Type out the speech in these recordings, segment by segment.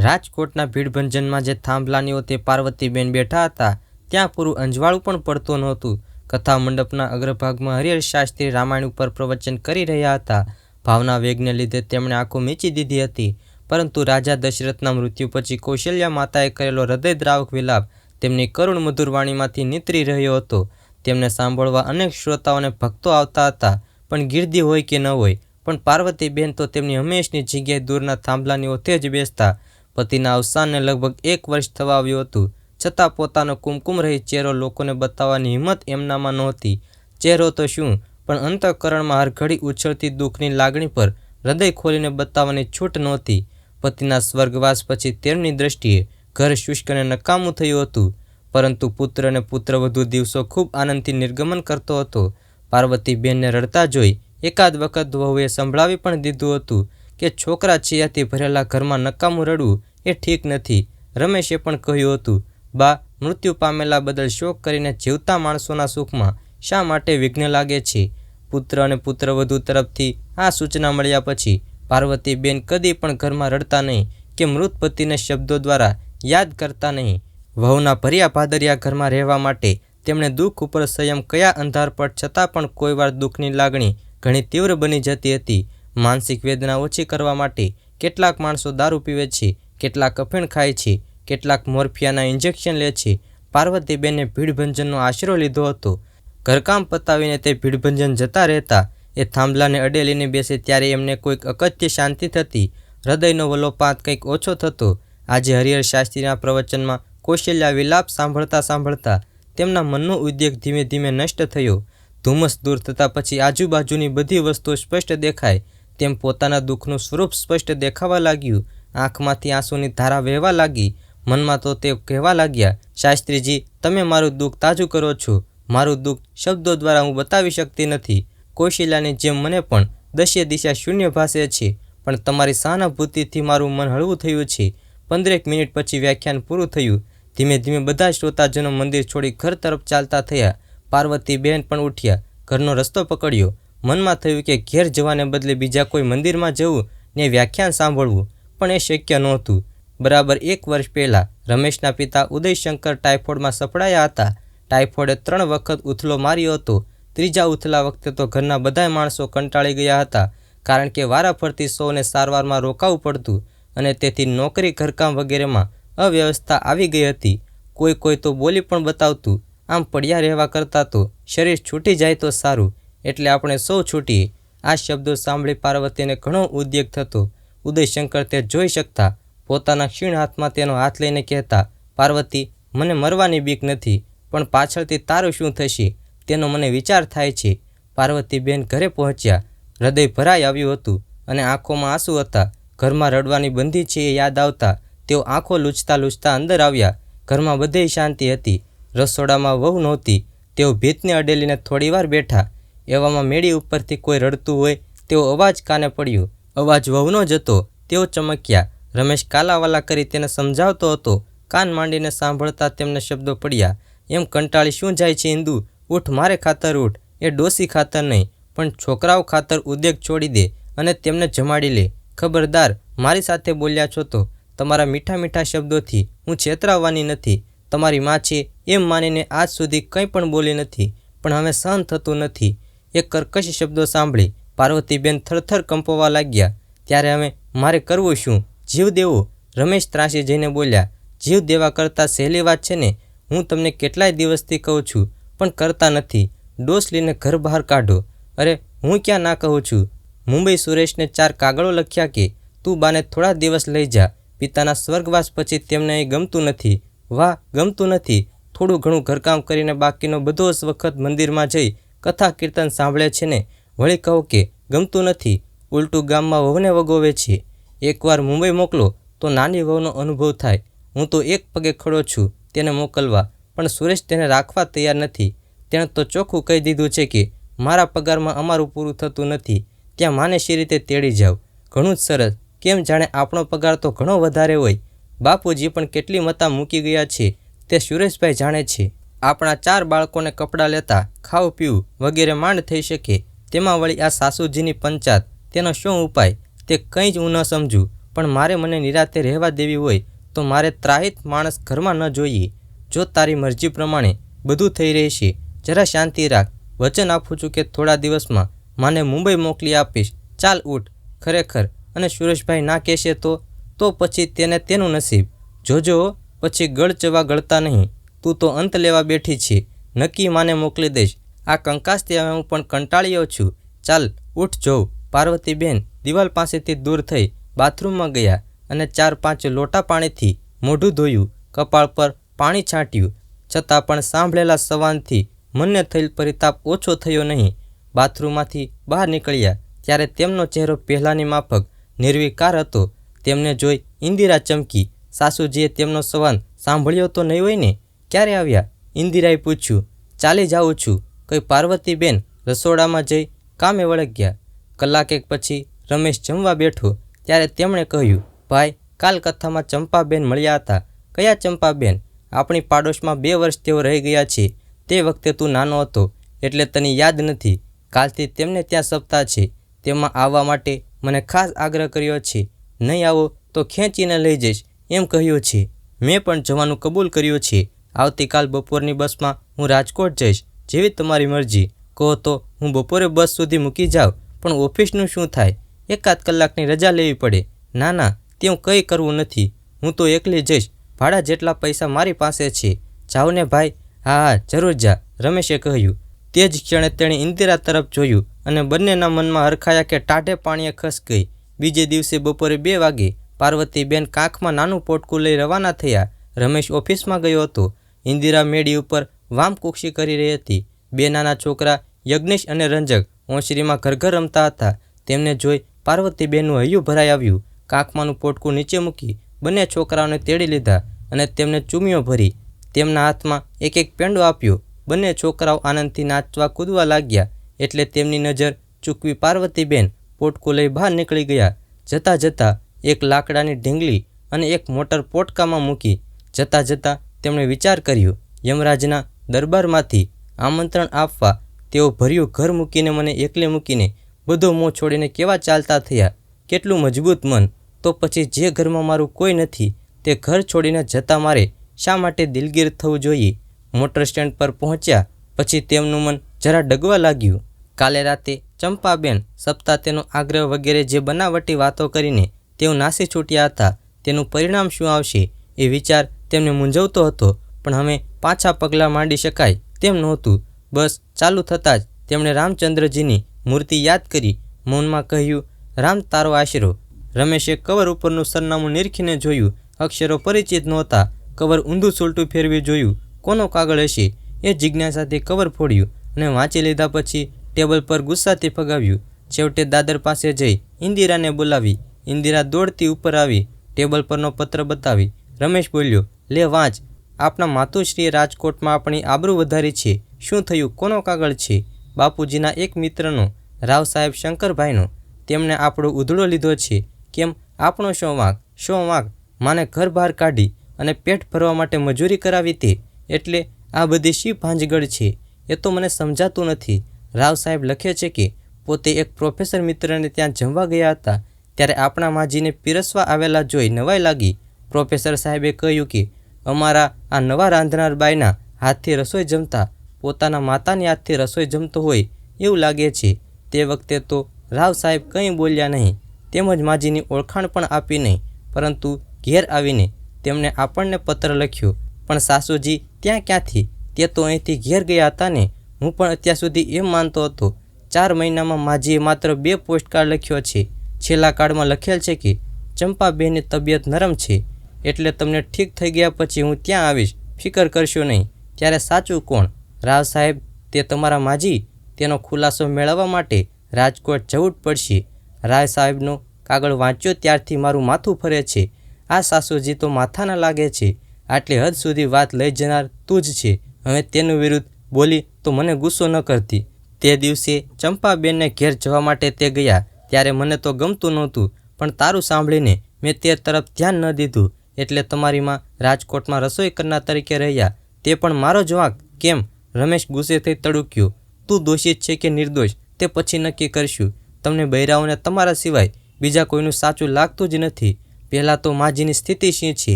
રાજકોટના ભીડભંજનમાં જે થાંભલાનીઓ તે પાર્વતીબેન બેઠા હતા, ત્યાં પૂરું અંજવાળું પણ પડતું નહોતું. કથા મંડપના અગ્રભાગમાં હરિહર શાસ્ત્રી રામાયણ ઉપર પ્રવચન કરી રહ્યા હતા. ભાવના વેગને લીધે તેમણે આંખો મીચી દીધી હતી. પરંતુ રાજા દશરથના મૃત્યુ પછી કૌશલ્યા માતાએ કરેલો હૃદયદ્રાવક વિલાપ તેમની કરુણ મધુર વાણીમાંથી નીતરી રહ્યો હતો. તેમને સાંભળવા અનેક શ્રોતાઓને ભક્તો આવતા હતા, પણ ગીર્દી હોય કે ન હોય, પણ પાર્વતીબેન તો તેમની હંમેશની જગ્યાએ દૂરના થાંભલાની ઓથે જ બેસતા. પતિના અવસાનને લગભગ એક વર્ષ થવા આવ્યું હતું. છતાં પોતાનો કુમકુમ રહી ચહેરો લોકોને બતાવવાની હિંમત એમનામાં નહોતી. ચહેરો તો શું, પણ અંતઃકરણમાં હરઘડી ઉછળતી દુઃખની લાગણી પર હૃદય ખોલીને બતાવવાની છૂટ નહોતી. પતિના સ્વર્ગવાસ પછી તેમની દ્રષ્ટિએ ઘર શુષ્ક અને નકામું થયું હતું. પરંતુ પુત્ર અને પુત્ર વધુ દિવસો ખૂબ આનંદથી નિર્ગમન કરતો હતો. પાર્વતીબેનને રડતા જોઈ એકાદ વખત વહુએ સંભળાવી પણ દીધું હતું. કે છોકરા છિયાથી ભરેલા ઘરમાં નકામું રડવું એ ઠીક નથી. રમેશે પણ કહ્યું હતું, બા, મૃત્યુ પામેલા બદલ શોક કરીને જીવતા માણસોના સુખમાં શા માટે વિઘ્ન લાગે છે? પુત્ર અને પુત્રવધુ તરફથી આ સૂચના મળ્યા પછી પાર્વતીબેન કદી પણ ઘરમાં રડતા નહીં કે મૃત પતિને શબ્દો દ્વારા યાદ કરતા નહીં. વહુના ભર્યા ભાદરિયા ઘરમાં રહેવા માટે તેમણે દુઃખ ઉપર સંયમ કયા અંધારપટ છતાં પણ કોઈવાર દુઃખની લાગણી ઘણી તીવ્ર બની જતી હતી. માનસિક વેદના ઓછી કરવા માટે કેટલાક માણસો દારૂ પીવે છે, કેટલાક અફીણ ખાય છે, કેટલાક મોરફિયાના ઇન્જેક્શન લે છે. પાર્વતીબેને ભીડભંજનનો આશરો લીધો હતો. ઘરકામ પતાવીને તે ભીડભંજન જતા રહેતા, એ થાંભલાને અડેલીને બેસે ત્યારે એમને કોઈક અકથ્ય શાંતિ થતી. હૃદયનો વલોપાત કંઈક ઓછો થતો. આજે હરિહર શાસ્ત્રીના પ્રવચનમાં કૌશલ્યા વિલાપ સાંભળતા સાંભળતા તેમના મનનો ઉદ્યોગ ધીમે ધીમે નષ્ટ થયો. ધુમ્મસ દૂર થતાં પછી આજુબાજુની બધી વસ્તુઓ સ્પષ્ટ દેખાય. તેમ પોતાના દુઃખનું સ્વરૂપ સ્પષ્ટ દેખાવા લાગ્યું. આંખમાંથી આંસુની ધારા વહેવા લાગી. મનમાં તો તે કહેવા લાગ્યા, શાસ્ત્રીજી, તમે મારું દુઃખ તાજું કરો છો. મારું દુઃખ શબ્દો દ્વારા હું બતાવી શકતી નથી. કૌશિલાની જેમ મને પણ દશે દિશા શૂન્ય ભાષે છે, પણ તમારી સહાનુભૂતિથી મારું મન હળવું થયું છે. પંદરેક મિનિટ પછી વ્યાખ્યાન પૂરું થયું. ધીમે ધીમે બધા શ્રોતાજનો મંદિર છોડી ઘર તરફ ચાલતા થયા. પાર્વતીબેન પણ ઉઠ્યા. ઘરનો રસ્તો પકડ્યો. મનમાં થયું કે ઘેર જવાને બદલે બીજા કોઈ મંદિરમાં જવું ને વ્યાખ્યાન સાંભળવું પણ એ શક્ય નહોતું. બરાબર એક વર્ષ પહેલાં રમેશના પિતા ઉદયશંકર ટાઇફોઇડમાં સપડાયા હતા. ટાઇફોઇડે ત્રણ વખત ઉથલો માર્યો હતો. ત્રીજા ઉથલા વખતે તો ઘરના બધાય માણસો કંટાળી ગયા હતા, કારણ કે વારાફરતી સૌને સારવારમાં રોકાવું પડતું અને તેથી નોકરી, ઘરકામ વગેરેમાં અવ્યવસ્થા આવી ગઈ હતી. કોઈ કોઈ તો બોલી પણ બતાવતું, આમ પડ્યા રહેવા કરતાં તો શરીર છૂટી જાય તો સારું એટલે આપણે સૌ છૂટીએ આ શબ્દો સાંભળી પાર્વતીને ઘણો ઉદ્યોગ થતો. ઉદયશંકર તે જોઈ શકતા પોતાના ક્ષીણ હાથમાં તેનો હાથ લઈને કહેતા, પાર્વતી, મને મરવાની બીક નથી, પણ પાછળથી તારું શું થશે તેનો મને વિચાર થાય છે. પાર્વતીબેન ઘરે પહોંચ્યા. હૃદય ભરાઈ આવ્યું હતું અને આંખોમાં આંસુ હતા. ઘરમાં રડવાની બંધી છે એ યાદ આવતા તેઓ આંખો લૂછતા લૂછતા અંદર આવ્યા. ઘરમાં બધે શાંતિ હતી. રસોડામાં વહુ નહોતી. તેઓ ભીતને અડેલીને થોડીવાર બેઠા. એવામાં મેળી ઉપરથી કોઈ રડતું હોય, તેવો અવાજ કાને પડ્યો? અવાજ વહુનો જ હતો તેઓ ચમક્યા. રમેશ કાલાવાલા કરી તેને સમજાવતો હતો. કાન માંડીને સાંભળતા તેમને શબ્દો પડ્યા. એમ કંટાળી શું જાય છે હિન્દુ ઉઠ, મારે ખાતર ઉઠ. એ ડોસી ખાતર નહીં, પણ છોકરાઓ ખાતર ઉદ્યોગ છોડી દે અને તેમને જમાડી લે. ખબરદાર, મારી સાથે બોલ્યા છો તો. તમારા મીઠા મીઠા શબ્દોથી હું છેતરાવવાની નથી. તમારી માં છે, એમ માનીને આજ સુધી કંઈ પણ બોલી નથી. પણ હવે સહન થતું નથી. એ કર્કશ શબ્દો સાંભળી પાર્વતીબેન થરથર કંપવા લાગ્યા. ત્યારે હવે મારે કરવું શું? જીવ દેવો. રમેશ ત્રાસી જઈને બોલ્યા, જીવ દેવા કરતાં સહેલી વાત છે ને, હું તમને કેટલાય દિવસથી કહું છું, પણ કરતા નથી. ડોસ લઈને ઘર બહાર કાઢો. અરે, હું ક્યાં ના કહું છું? મુંબઈ સુરેશને ચાર કાગળો લખ્યા કે, તું બાને થોડા દિવસ લઈ જા. પિતાના સ્વર્ગવાસ પછી તેમને અહીં ગમતું નથી. વાહ, ગમતું નથી. થોડું ઘણું ઘરકામ કરીને બાકીનો બધો જ વખત મંદિરમાં જઈ કથા કીર્તન સાંભળે છે ને, વળી કહો કે ગમતું નથી, ઉલટું ગામમાં વહુને વગોવે છે. એકવાર મુંબઈ મોકલો તો નાની વહુનો અનુભવ થાય. હું તો એક પગે ખડો છું, તેને મોકલવા, પણ સુરેશ તેને રાખવા તૈયાર નથી. તેણે તો ચોખ્ખું કહી દીધું છે કે, મારા પગારમાં અમારું પૂરું થતું નથી. ત્યાં માને શી રીતે તેડી જાવ? ઘણું જ સરસ. કેમ જાણે આપણો પગાર તો ઘણો વધારે હોય? બાપુજી પણ કેટલી મતા મૂકી ગયા છે. તે સુરેશભાઈ જાણે છે. આપણા ચાર બાળકોને કપડાં લેતા, ખાવું, પીવું વગેરે માંડ થઈ શકે. તેમાં વળી આ સાસુજીની પંચાત. તેનો શું ઉપાય? તે કંઈ જ હું ન સમજું. પણ મારે મને નિરાતે રહેવા દેવી હોય, તો મારે ત્રાહિત માણસ ઘરમાં ન જોઈએ. જો તારી મરજી પ્રમાણે બધું થઈ રહેશે, જરા શાંતિ રાખ. વચન આપું છું કે થોડા દિવસમાં માને મુંબઈ મોકલી આપીશ. ચાલ ઉઠ, ખરેખર. અને સુરેશભાઈ ના કહેશે તો? તો પછી તેને તેનું નસીબ. જોજો, પછી ગળ ચવા ગળતા નહીં. તું તો અંત લેવા બેઠી છે. નક્કી માને મોકલી દઈશ. આ કંકાસથી હવે હું પણ કંટાળ્યો છું. ચાલ, ઉઠ જોઉં પાર્વતીબેન દિવાલ પાસેથી દૂર થઈ બાથરૂમમાં ગયા અને ચાર પાંચ લોટા પાણીથી મોઢું ધોયું, કપાળ પર પાણી છાંટ્યું. છતાં પણ સાંભળેલા સવાનથી મનને થયેલ પરિતાપ ઓછો થયો નહીં. બાથરૂમમાંથી બહાર નીકળ્યા ત્યારે તેમનો ચહેરો પહેલાંની માફક, નિર્વિકાર હતો. તેમને જોઈ ઇન્દિરા ચમકી. સાસુજીએ તેમનો સવાલ સાંભળ્યો તો નહીં હોય ને? ક્યારે આવ્યા? ઇન્દિરાએ પૂછ્યું, ચાલી જાઉં છું. કઈ પાર્વતીબેન રસોડામાં જઈ કામે વળગ્યા કલાક એક પછી રમેશ જમવા બેઠો, ત્યારે તેમણે કહ્યું, ભાઈ, કાલ કથામાં ચંપાબેન મળ્યા હતા. કયા ચંપાબેન? આપણી પાડોશમાં બે વર્ષ તેઓ રહી ગયા છે. તે વખતે તું નાનો હતો, એટલે તને યાદ નથી. કાલથી તેમને ત્યાં સપ્તાહ છે. તેમાં આવવા માટે મને ખાસ આગ્રહ કર્યો છે. નહીં આવો તો ખેંચીને લઈ જઈશ. એમ કહ્યું છે. મેં પણ જવાનું કબૂલ કર્યું છે. આવતીકાલ બપોરની બસમાં હું રાજકોટ જઈશ. જેવી તમારી મરજી. કહો તો હું બપોરે બસ સુધી મૂકી જાઉં, પણ ઓફિસનું શું થાય? એકાદ કલાકની રજા લેવી પડે. ના ના, તેવું કંઈ કરવું નથી. હું તો એકલી જઈશ. ભાડા જેટલા પૈસા મારી પાસે છે. જાઓ ને ભાઈ? હા હા, જરૂર જા, રમેશે કહ્યું. તે જ ક્ષણે તેણે ઇન્દિરા તરફ જોયું અને બંનેના મનમાં હરખાયા કે ટાઢે પાણીએ ખસ ગઈ. બીજે દિવસે બપોરે બે વાગે પાર્વતીબેન કાંખમાં નાનું પોટકું લઈ રવાના થયા. રમેશ ઓફિસમાં ગયો હતો. ઇન્દિરા મેડી ઉપર વામ કુક્ષી કરી રહી હતી. બે નાના છોકરા, યજ્ઞેશ અને રંજક ઓંસરીમાં ઘર ઘર રમતા હતા. તેમને જોઈ પાર્વતીબેનનું હૈયું ભરાઈ આવ્યું. કાંખમાંનું પોટકું નીચે મૂકી બંને છોકરાઓને તેડી લીધા અને તેમને ચૂમીઓ ભરી. તેમના હાથમાં એક એક પેંડો આપ્યો. બંને છોકરાઓ આનંદથી નાચવા કૂદવા લાગ્યા. એટલે તેમની નજર ચૂકવી પાર્વતીબેન પોટકું લઈ બહાર નીકળી ગયા. જતાં જતાં એક લાકડાની ઢીંગલી અને એક મોટર પોટકામાં મૂકી. જતાં જતાં તેમણે વિચાર કર્યો, યમરાજના દરબારમાંથી આમંત્રણ આપવા તેઓ ભર્યું ઘર મૂકીને મને એકલે મૂકીને બધો મોં છોડીને કેવા ચાલતા થયા? કેટલું મજબૂત મન. તો પછી જે ઘરમાં મારું કોઈ નથી, તે ઘર છોડીને જતા મારે શા માટે દિલગીર થવું જોઈએ? મોટર સ્ટેન્ડ પર પહોંચ્યા, પછી તેમનું મન જરા ડગવા લાગ્યું. કાલે રાતે ચંપાબેન સપ્તાહ તેનો આગ્રહ વગેરે જે બનાવટી વાતો કરીને તેઓ નાસી છૂટ્યા હતા, તેનું પરિણામ શું આવશે એ વિચાર તેમને મૂંઝવતો હતો, પણ હવે પાછા પગલાં માંડી શકાય તેમ નહોતું. બસ ચાલુ થતાં જ તેમણે રામચંદ્રજીની મૂર્તિ યાદ કરી મૌનમાં કહ્યું, રામ તારો આશરો. રમેશે કવર ઉપરનું સરનામું નિરખીને જોયું. અક્ષરો પરિચિત નહોતા. કવર ઊંધું સુલટું ફેરવી જોયું. કોનો કાગળ હશે? એ જિજ્ઞાસાથી કવર ફોડ્યું અને વાંચી લીધા પછી ટેબલ પર ગુસ્સાથી ફગાવ્યું. છેવટે દાદર પાસે જઈ ઇન્દિરાને બોલાવી. ઇન્દિરા દોડતી ઉપર આવી. ટેબલ પરનો પત્ર બતાવી. રમેશ બોલ્યો લે વાંચ આપણા માતુશ્રીએ રાજકોટમાં આપણી આબરૂ વધારી છે. શું થયું? કોનો કાગળ છે? બાપુજીના એક મિત્રનો, રાવ સાહેબ શંકરભાઈનો. તેમણે આપણો ઉધડો લીધો છે. કેમ? આપણો શો વાંક? શો વાંક? માને ઘર બહાર કાઢી અને પેટ ભરવા માટે મજૂરી કરાવી તે. એટલે આ બધી શી ભાંજગળ છે? એ તો મને સમજાતું નથી. રાવ સાહેબ લખે છે કે, પોતે એક પ્રોફેસર મિત્રને ત્યાં જમવા ગયા હતા. ત્યારે આપણા માજીને પીરસવા આવેલા જોઈ નવાઈ લાગી. પ્રોફેસર સાહેબે કહ્યું કે અમારા આ નવા રાંધનાર બાઈના હાથથી રસોઈ જમતા પોતાના માતાની હાથથી રસોઈ જમતો હોય એવું લાગે છે. તે વખતે તો રાવ સાહેબ કંઈ બોલ્યા નહીં. તેમજ માજીની ઓળખાણ પણ આપી નહીં, પરંતુ ઘેર આવીને તેમણે આપણને પત્ર લખ્યો. પણ સાસુજી, ત્યાં ક્યાંથી? તે તો અહીંથી ઘેર ગયા હતા ને હું પણ અત્યાર સુધી એમ માનતો હતો. ચાર મહિનામાં માજીએ માત્ર બે પોસ્ટકાર્ડ લખ્યો છે. છેલ્લા કાર્ડમાં લખેલ છે કે ચંપાબેનની તબિયત નરમ છે. એટલે તમને ઠીક થઈ ગયા પછી હું ત્યાં આવીશ. ફિકર કરશો નહીં. ત્યારે સાચું કોણ? રાવ સાહેબ, તે તમારા માજી? તેનો ખુલાસો મેળવવા માટે રાજકોટ જવું જ પડશે. રાય સાહેબનો કાગળ વાંચ્યો ત્યારથી મારું માથું ફરે છે. આ સાસુજી તો માથાના લાગે છે. આટલી હદ સુધી વાત લઈ જનાર તું જ છે. હવે તેનું વિરુદ્ધ બોલી તો મને ગુસ્સો ન કરતી. તે દિવસે ચંપાબેનને ઘેર જવા માટે તે ગયા. ત્યારે મને તો ગમતું નહોતું, પણ તારું સાંભળીને મેં તે તરફ ધ્યાન ન દીધું. એટલે તમારી માં રાજકોટમાં રસોઈ કરનાર તરીકે રહ્યા. તે પણ મારો જ વાંક. કેમ? રમેશ ગુસ્સે થઈ તડુક્યો. તું દોષિત છે કે નિર્દોષ? તે પછી નક્કી કરશું. તમને બૈરાઓને તમારા સિવાય બીજા કોઈનું સાચું લાગતું જ નથી. પહેલાં તો માજીની સ્થિતિ શું છે?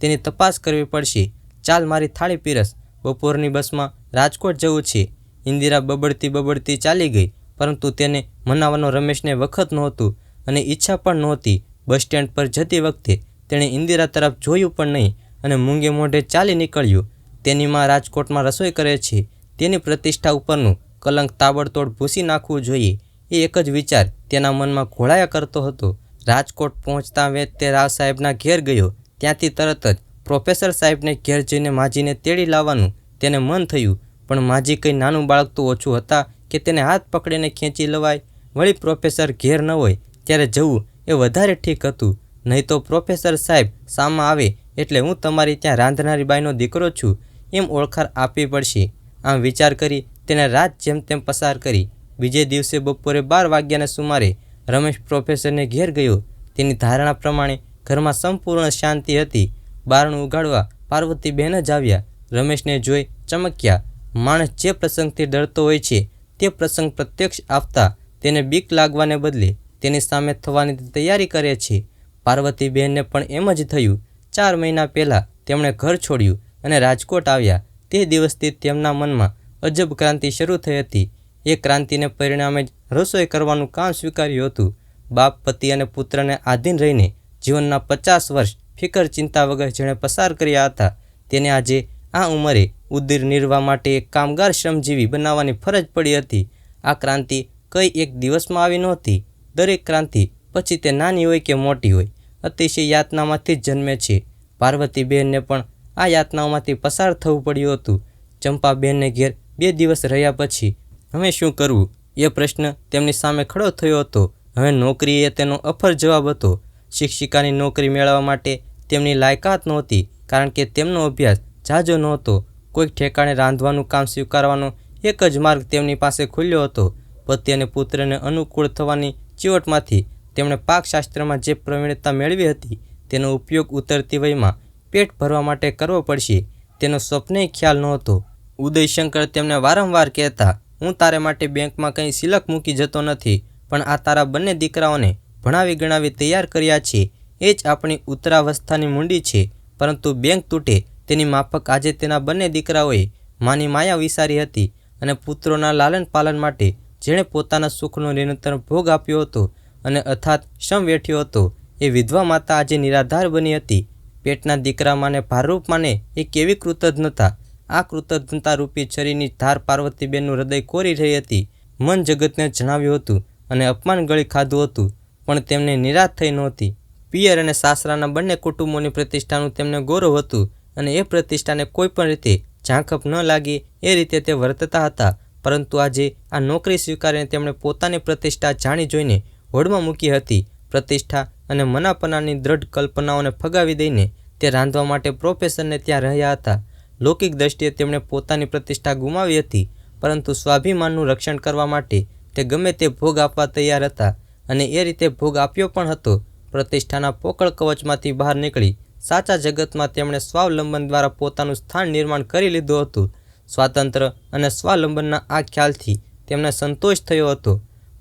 તેની તપાસ કરવી પડશે. ચાલ મારી થાળી પીરસ. બપોરની બસમાં રાજકોટ જવું છે. ઇન્દિરા બબડતી બબડતી ચાલી ગઈ, પરંતુ તેને મનાવવાનો રમેશને વખત નહોતું અને ઈચ્છા પણ નહોતી. બસ સ્ટેન્ડ પર જતી વખતે તેણે ઇન્દિરા તરફ જોયું પણ નહીં અને મૂંગે મોઢે ચાલી નીકળ્યું. તેની માં રાજકોટમાં રસોઈ કરે છે. તેની પ્રતિષ્ઠા ઉપરનું કલંક તાબડતોડ ભૂસી નાખવું જોઈએ. એ એક જ વિચાર તેના મનમાં ઘોળાયા કરતો હતો. રાજકોટ પહોંચતા વેત તે રાવ સાહેબના ઘેર ગયો. ત્યાંથી તરત જ પ્રોફેસર સાહેબને ઘેર જઈને માજીને તેડી લાવવાનું તેને મન થયું. પણ માજી કંઈ નાનું બાળક તો ઓછું હતા કે તેને હાથ પકડીને ખેંચી લવાય? વળી પ્રોફેસર ઘેર ન હોય ત્યારે જવું એ વધારે ઠીક હતું. નહીં તો પ્રોફેસર સાહેબ સામા આવે એટલે હું તમારી ત્યાં રાંધનારી બાઈનો દીકરો છું, એમ ઓળખાર આપવી પડશે. આમ વિચાર કરી તેને રાત જેમ તેમ પસાર કરી. બીજે દિવસે બપોરે બાર વાગ્યાના સુમારે રમેશ પ્રોફેસરને ઘેર ગયો. તેની ધારણા પ્રમાણે ઘરમાં સંપૂર્ણ શાંતિ હતી. બારણું ઉગાડવા પાર્વતીબહેન જ આવ્યા. રમેશને જોઈ ચમક્યા. માણસ જે પ્રસંગથી ડરતો હોય છે, તે પ્રસંગ પ્રત્યક્ષ આપતા તેને બીક લાગવાને બદલે તેની સામે થવાની તૈયારી કરે છે. પાર્વતીબહેનને પણ એમ જ થયું, ચાર મહિના પહેલાં તેમણે ઘર છોડ્યું અને રાજકોટ આવ્યા. તે દિવસથી તેમના મનમાં અજબ ક્રાંતિ શરૂ થઈ હતી. એ ક્રાંતિને પરિણામે જ રસોઈ કરવાનું કામ સ્વીકાર્યું હતું. બાપ, પતિ અને પુત્રને આધીન રહીને જીવનના પચાસ વર્ષ ફિકર ચિંતા વગર જેણે પસાર કર્યા હતા. તેને આજે આ ઉંમરે ઉદ્દીર નિર્વાહ માટે એક કામગાર શ્રમજીવી બનાવવાની ફરજ પડી હતી. આ ક્રાંતિ કઈ એક દિવસમાં આવી નહોતી. દરેક ક્રાંતિ પછી તે નાની હોય કે મોટી હોય. અતિશય યાતનામાંથી જ જન્મે છે. પાર્વતીબહેનને પણ આ યાતનાઓમાંથી પસાર થવું પડ્યું હતું. ચંપાબહેનને ઘેર બે દિવસ રહ્યા પછી, હવે શું કરવું? એ પ્રશ્ન તેમની સામે ખડો થયો હતો. હવે નોકરી એ તેનો અફર જવાબ હતો. શિક્ષિકાની નોકરી મેળવવા માટે તેમની લાયકાત નહોતી, કારણ કે તેમનો અભ્યાસ જાજો નહોતો. કોઈક ઠેકાણે રાંધવાનું કામ સ્વીકારવાનો એક જ માર્ગ તેમની પાસે ખુલ્યો હતો. પતિ અને પુત્રને અનુકૂળ થવાની ચીવટમાંથી તેમણે પાકશાસ્ત્રમાં જે પ્રવીણતા મેળવી હતી, તેનો ઉપયોગ ઉતરતી વયમાં પેટ ભરવા માટે કરવો પડશે, તેનો સ્વપ્નેય ખ્યાલ નહોતો. ઉદયશંકર તેમને વારંવાર કહેતા, હું તારે માટે બેંકમાં કંઈ સિલક મૂકી જતો નથી, પણ આ તારા બંને દીકરાઓને ભણાવી ગણાવી તૈયાર કર્યા છે. એ જ આપણી ઉત્તરાવસ્થાની મૂંડી છે, પરંતુ બેંક તૂટે. તેની માફક આજે તેના બંને દીકરાઓએ માની માયા વિસારી હતી અને પુત્રોના લાલન પાલન માટે જેણે પોતાના સુખનો નિરંતર ભોગ આપ્યો હતો અને અથાત શ્રમ વેઠ્યો હતો. એ વિધવા માતા આજે નિરાધાર બની હતી. પેટના દીકરા માને ભારરૂપ માને એ કેવી કૃતજ્ઞતા. આ કૃતજ્ઞતા રૂપી છરીની ધાર પાર્વતીબેનનું હૃદય કોરી રહી હતી. મન જગતને જણાવ્યું હતું અને અપમાન ગળી ખાધું હતું, પણ તેમને નિરાશ થઈ નહોતી. પિયર અને સાસરાના બંને કુટુંબોની પ્રતિષ્ઠાનું તેમને ગૌરવ હતું અને એ પ્રતિષ્ઠાને કોઈ પણ રીતે ઝાંખપ ન લાગે એ રીતે તે વર્તતા હતા. પરંતુ આજે આ નોકરી સ્વીકારીને તેમણે પોતાની પ્રતિષ્ઠા જાણી જોઈને હોડમાં મૂકી હતી. પ્રતિષ્ઠા અને મનાપનાની દ્રઢ કલ્પનાઓને ફગાવી દઈને તે રાંધવા માટે પ્રોફેસરને ત્યાં રહ્યા હતા. લૌકિક દ્રષ્ટિએ તેમણે પોતાની પ્રતિષ્ઠા ગુમાવી હતી, પરંતુ સ્વાભિમાનનું રક્ષણ કરવા માટે તે ગમે તે ભોગ આપવા તૈયાર હતા અને એ રીતે ભોગ આપ્યો પણ હતો. પ્રતિષ્ઠાના પોકળ કવચમાંથી બહાર નીકળી સાચા જગતમાં તેમણે સ્વાવલંબન દ્વારા પોતાનું સ્થાન નિર્માણ કરી લીધું હતું. સ્વાતંત્ર્ય અને સ્વાવલંબનના આ ખ્યાલથી તેમને સંતોષ થયો હતો.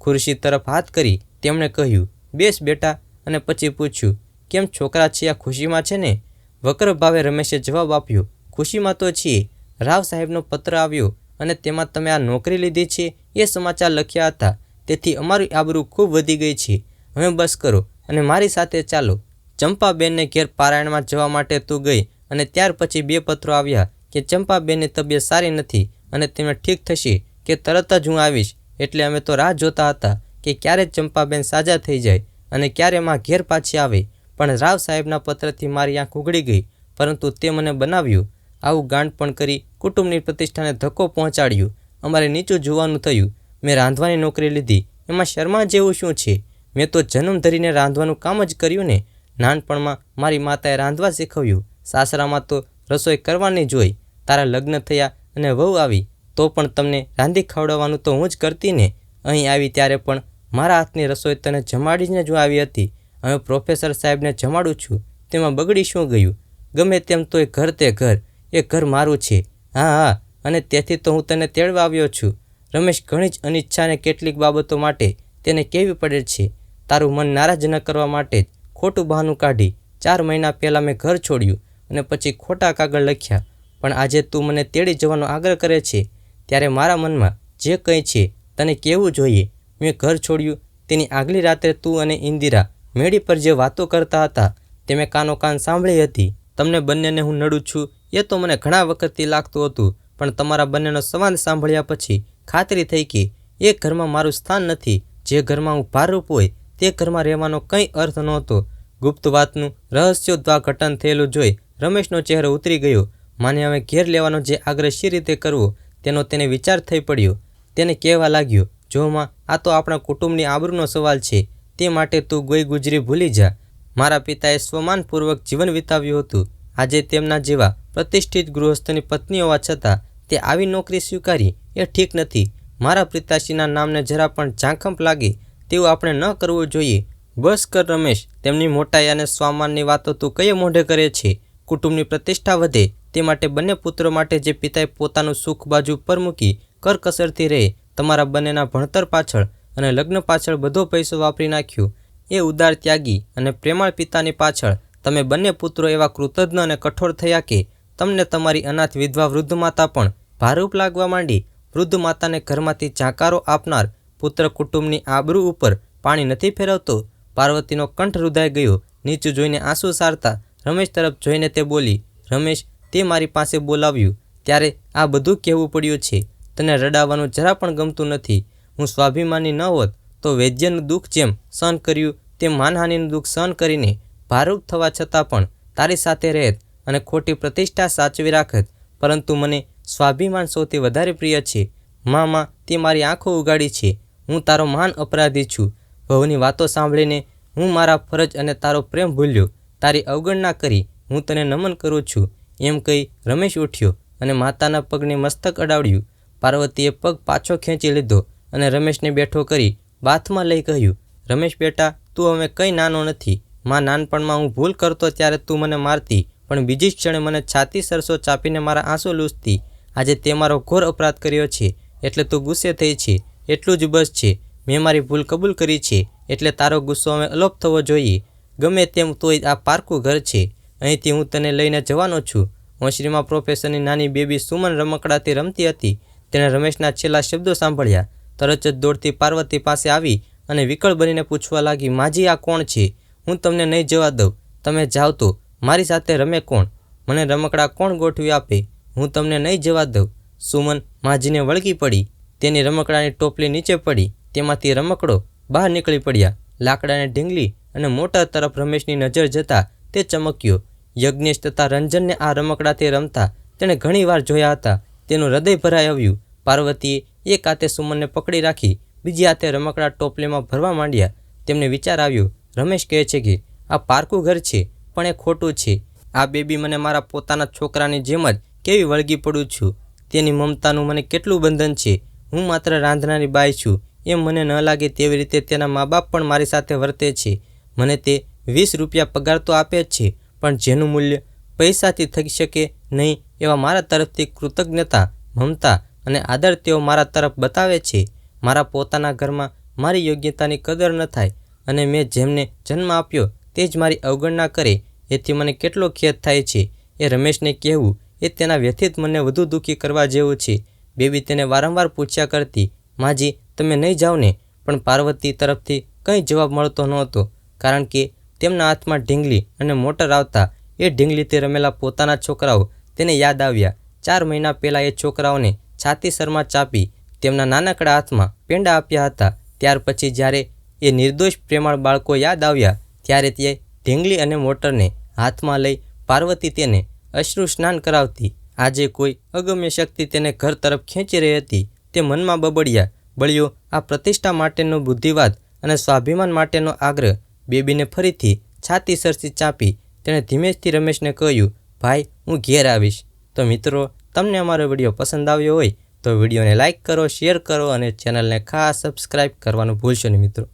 ખુરશી તરફ હાથ કરી તેમણે કહ્યું, બેસ બેટા. અને પછી પૂછ્યું, કેમ છોકરા છીએ આ ખુશીમાં છે ને? વક્ર ભાવે રમેશે જવાબ આપ્યો, ખુશીમાં તો છીએ. રાવ સાહેબનો પત્ર આવ્યો અને તેમાં તમે આ નોકરી લીધી છે, એ સમાચાર લખ્યા હતા. તેથી અમારી આબરૂ ખૂબ વધી ગઈ છે. હવે બસ કરો અને મારી સાથે ચાલો. ચંપાબેનને ઘેર પારાયણમાં જવા માટે તું ગઈ અને ત્યાર પછી બે પત્રો આવ્યા કે ચંપાબેનની તબિયત સારી નથી અને તેમને ઠીક થશે કે તરત જ હું આવીશ. એટલે અમે તો રાહ જોતા હતા. કે ક્યારે ચંપાબેન સાજા થઈ જાય અને ક્યારે માં ઘેર પાછી આવે. પણ રાવ સાહેબના પત્રથી મારી આંખ ઉગડી ગઈ, પરંતુ તે મને બનાવ્યું. આવું ગાંડ પણ કરી કુટુંબની પ્રતિષ્ઠાને ધક્કો પહોંચાડ્યું. અમારે નીચું જોવાનું થયું. મેં રાંધવાની નોકરી લીધી. એમાં શર્મા જેવું શું છે? મેં તો જન્મ ધરીને રાંધવાનું કામ જ કર્યું ને. નાનપણમાં મારી માતાએ રાંધવા શીખવ્યું. સાસરામાં તો રસોઈ કરવાની જોઈ તારા લગ્ન થયા અને વહુ આવી, તો પણ તમને રાંધી ખવડાવવાનું તો હું જ કરતી ને. અહીં આવી ત્યારે પણ મારા હાથની રસોઈ તને જમાડીને જ આવી હતી. હવે પ્રોફેસર સાહેબને જમાડું છું. તેમાં બગડી શું ગયું? ગમે તેમ તો એ ઘર તે ઘર. એ ઘર મારું છે. હા હા. અને તેથી તો હું તને તેડવા આવ્યો છું. રમેશ ઘણી જ અનિચ્છાને કેટલીક બાબતો માટે તેને કેવી પડે છે? તારું મન નારાજ ન કરવા માટે જ ખોટું બહાનું કાઢી ચાર મહિના પહેલાં મેં ઘર છોડ્યું અને પછી ખોટા કાગળ લખ્યા. પણ આજે તું મને તેડી જવાનો આગ્રહ કરે છે. ત્યારે મારા મનમાં જે કંઈ છે તને કહેવું જોઈએ? મેં ઘર છોડ્યું. તેની આગલી રાત્રે તું અને ઇન્દિરા મેળી પર જે વાતો કરતા હતા, તે મેં કાનો કાન સાંભળી હતી. તમને બંનેને હું નડું છું, એ તો મને ઘણા વખતથી લાગતું હતું, પણ તમારા બંનેનો સંવાદ સાંભળ્યા પછી ખાતરી થઈ કે એ ઘરમાં મારું સ્થાન નથી. જે ઘરમાં હું ભારરૂપ હોય, તે ઘરમાં રહેવાનો કંઈ અર્થ નહોતો. ગુપ્ત વાતનું રહસ્યોદ્વાઘટન થયેલું જોઈ રમેશનો ચહેરો ઉતરી ગયો. માને હવે ઘેર લેવાનો જે આગ્રહ શી રીતે કરવો? તેનો તેને વિચાર થઈ પડ્યો. તેને કહેવા લાગ્યો જો માં આ તો આપણા કુટુંબની આબરૂનો સવાલ છે. તે માટે તું ગોઈ ગુજરી ભૂલી જા. મારા પિતાએ સ્વમાનપૂર્વક જીવન વિતાવ્યું હતું. આજે તેમના જેવા પ્રતિષ્ઠિત ગૃહસ્થની પત્ની હોવા છતાં તે આવી નોકરી સ્વીકારી. એ ઠીક નથી. મારા પિતાશ્રીના નામને જરા પણ ઝાંખંપ લાગે. તેવું આપણે ન કરવું જોઈએ. બસ કર રમેશ. તેમની મોટાઈ અને સ્વામાનની વાતો તું કયે મોઢે કરે છે? કુટુંબની પ્રતિષ્ઠા વધે. તે માટે બંને પુત્રો માટે જે પિતાએ પોતાનું સુખ બાજુ પર મૂકી, કરકસરથી રહે. તમારા બંનેના ભણતર પાછળ અને લગ્ન પાછળ બધો પૈસો વાપરી નાખ્યો. એ ઉદાર ત્યાગી અને પ્રેમાળ પિતાની પાછળ તમે બંને પુત્રો એવા કૃતજ્ઞ અને કઠોર થયા કે તમને તમારી અનાથ વિધવા વૃદ્ધ માતા પણ ભારૂપ લાગવા માંડી. વૃદ્ધ માતાને ઘરમાંથી ઝાંકારો આપનાર પુત્ર કુટુંબની આબરૂ ઉપર પાણી નથી ફેરવતો. પાર્વતીનો કંઠ રૂધાઈ ગયો. નીચું જોઈને આંસુ સારતા રમેશ તરફ જોઈને તે બોલી, રમેશ, તે મારી પાસે બોલાવ્યું. ત્યારે આ બધું કહેવું પડ્યું છે. તને રડાવવાનું જરા પણ ગમતું નથી. હું સ્વાભિમાની ન હોત તો વૈદ્યનું દુઃખ જેમ સહન કર્યું, તેમ માનહાનિનું દુઃખ સહન કરીને ભારૂપ થવા છતાં પણ તારી સાથે રહેત અને ખોટી પ્રતિષ્ઠા સાચવી રાખત. પરંતુ મને સ્વાભિમાન સૌથી વધારે પ્રિય છે. મામા, તે મારી આંખો ઉગાડી છે. હું તારો મહાન અપરાધી છું. વહુની વાતો સાંભળીને હું મારા ફરજ અને તારો પ્રેમ ભૂલ્યો. તારી અવગણના કરી હું તને નમન કરું છું. એમ કહી રમેશ ઉઠ્યો અને માતાના પગને મસ્તક અડાવડ્યું. પાર્વતીએ પગ પાછો ખેંચી લીધો અને રમેશને બેઠો કરી બાથમાં લઈ કહ્યું, રમેશ બેટા, તું હવે કંઈ નાનો નથી. માં નાનપણમાં હું ભૂલ કરતો ત્યારે તું મને મારતી, પણ બીજી ક્ષણે મને છાતી સરસો ચાપીને મારા આંસુ લૂસતી. આજે તે મારો ઘોર અપરાધ કર્યો છે. એટલે તું ગુસ્સે થઈ છે. એટલું જ બસ છે. મેં મારી ભૂલ કબૂલ કરી છે. એટલે તારો ગુસ્સો હવે અલોપ થવો જોઈએ. ગમે તેમ તોય આ પારકું ઘર છે. અહીંથી હું તને લઈને જવાનો છું. ઓશરીમાં પ્રોફેસરની નાની બેબી સુમન રમકડાથી રમતી હતી. તેણે રમેશના છેલ્લા શબ્દો સાંભળ્યા. તરત જ દોડતી પાર્વતી પાસે આવી અને વિકળ બનીને પૂછવા લાગી, માજી, આ કોણ છે? હું તમને નહીં જવા દઉં. તમે જાઓ તો. મારી સાથે રમે કોણ? મને રમકડા કોણ ગોઠવી આપે? હું તમને નહીં જવા દઉં. સુમન માજીને વળગી પડી. તેની રમકડાની ટોપલી નીચે પડી. તેમાંથી રમકડો બહાર નીકળી પડ્યા. લાકડાને ઢીંગલી અને મોટા તરફ રમેશની નજર જતાં તે ચમક્યો. યજ્ઞેશ તથા રંજનને આ રમકડાથી રમતા તેણે ઘણીવાર જોયા હતા. તેનું હૃદય ભરાઈ આવ્યું. પાર્વતીએ એક હાથે સુમનને પકડી રાખી, બીજી હાથે રમકડા ટોપલીમાં ભરવા માંડ્યા. તેમને વિચાર આવ્યો, રમેશ કહે છે કે, આ પારકું ઘર છે, પણ એ ખોટું છે. આ બેબી મને મારા પોતાના છોકરાની જેમ જ કેવી વળગી પડું છું. તેની મમતાનું મને કેટલું બંધન છે. હું માત્ર રાંધનારી બાઈ છું. એમ મને ન લાગે તેવી રીતે તેના મા બાપ પણ મારી સાથે વર્તે છે. મને તે વીસ રૂપિયા પગાર તો આપે જ છે, પણ જેનું મૂલ્ય પૈસાથી થઈ શકે નહીં એવા મારા તરફથી કૃતજ્ઞતા, મમતા અને આદર તેઓ મારા તરફ બતાવે છે. મારા પોતાના ઘરમાં મારી યોગ્યતાની કદર ન થાય અને મેં જેમને જન્મ આપ્યો તે જ મારી અવગણના કરે, એથી મને કેટલો ખેદ થાય છે. એ રમેશને કહેવું એ તેના વ્યથિત મને વધુ દુઃખી કરવા જેવું છે. બેબી તેને વારંવાર પૂછ્યા કરતી, માજી, તમે નહીં જાઓ ને? પણ પાર્વતી તરફથી કંઈ જવાબ મળતો નહોતો, કારણ કે તેમના હાથમાં ઢીંગલી અને મોટર આવતા એ ઢીંગલીથી રમેલા પોતાના છોકરાઓ તેને યાદ આવ્યા. ચાર મહિના પહેલાં એ છોકરાઓને છાતી સરમાં ચાપી તેમના નાનકડા હાથમાં પેંડા આપ્યા હતા. ત્યાર પછી જ્યારે એ નિર્દોષ પ્રેમાળ બાળકો યાદ આવ્યા, ત્યારે તે ઢીંગલી અને મોટરને હાથમાં લઈ પાર્વતી તેને અશ્રુ સ્નાન કરાવતી. આજે કોઈ અગમ્ય શક્તિ તેને ઘર તરફ ખેંચી રહી હતી. તે મનમાં બબડ્યા. બળ્યો, આ પ્રતિષ્ઠા માટેનો બુદ્ધિવાદ અને સ્વાભિમાન માટેનો આગ્રહ. બેબીને ફરીથી છાતી સરસી ચાપી તેણે ધીમેજથી રમેશને કહ્યું ભાઈ, હું ઘેર આવીશ. તો મિત્રો, તમને અમારો વીડિયો પસંદ આવ્યો હોય, તો વિડીયોને લાઇક કરો, શેર કરો અને ચેનલને ખાસ સબસ્ક્રાઈબ કરવાનું ભૂલશો નહીં મિત્રો.